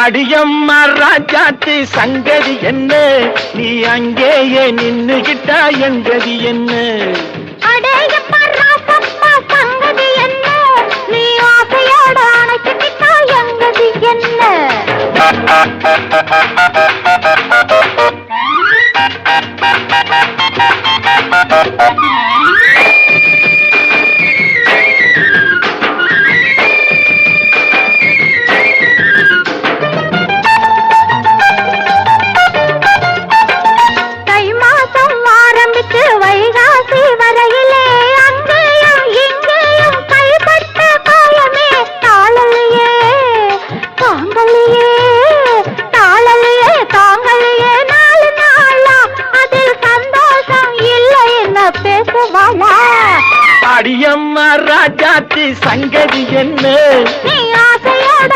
அடியம்மா ராஜாத்து சங்கதி என்ன? நீ அங்கேயே நின்னுகிட்டா எங்கதி என்ன? அடேயப்பா சங்கதி என்ன? நீ என்ன? அடியம்மா ராஜாத்தி சங்கதி என்ன? ஆசையோட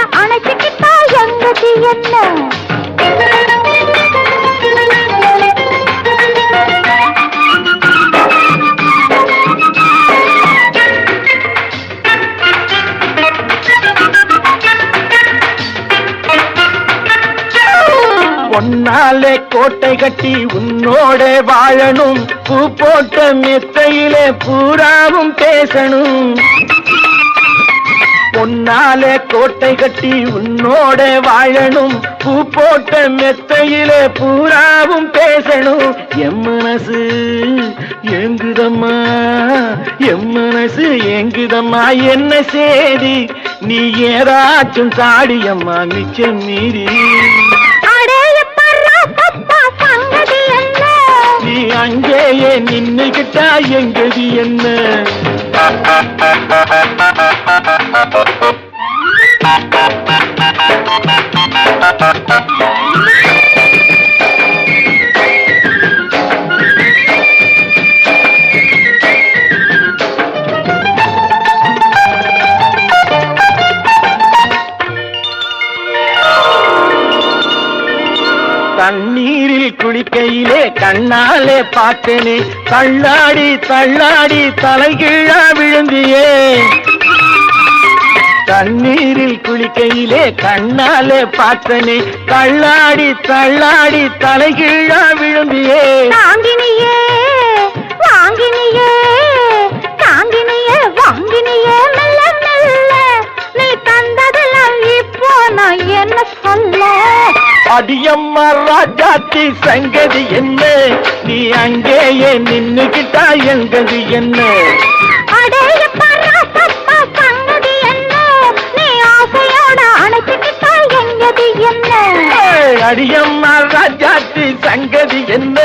பொன்னாலே கோட்டை கட்டி உன்னோட வாழணும். பூ போட்ட மெத்தையிலே பூராவும் பேசணும். பொன்னாலே கோட்டை கட்டி உன்னோட வாழணும். பூ போட்ட மெத்தையிலே பூராவும் பேசணும். எம் மனசு எங்குதம்மா எம் மனசு எங்குதம்மா என்ன சேதி? நீ ஏதாச்சும் சாடியம்மா மிச்சம் மீறி. கேட்டா எங்கதி என்ன? தண்ணீரில் குளிக்கையிலே கண்ணாலே பார்த்தேனே. தள்ளாடி தள்ளாடி தலைகீழா விழுந்தியே. தண்ணீரில் குளிக்கையிலே கண்ணாலே பார்த்தனே. தள்ளாடி தள்ளாடி தலைகீழா விழுந்தியே. அடியம்மா ராஜாத்தி சங்கதி என்ன? நீ அங்கேயே நின்னுகிட்டா எங்கது என்ன? அடியம்மா ராஜாத்தி சங்கதி என்ன?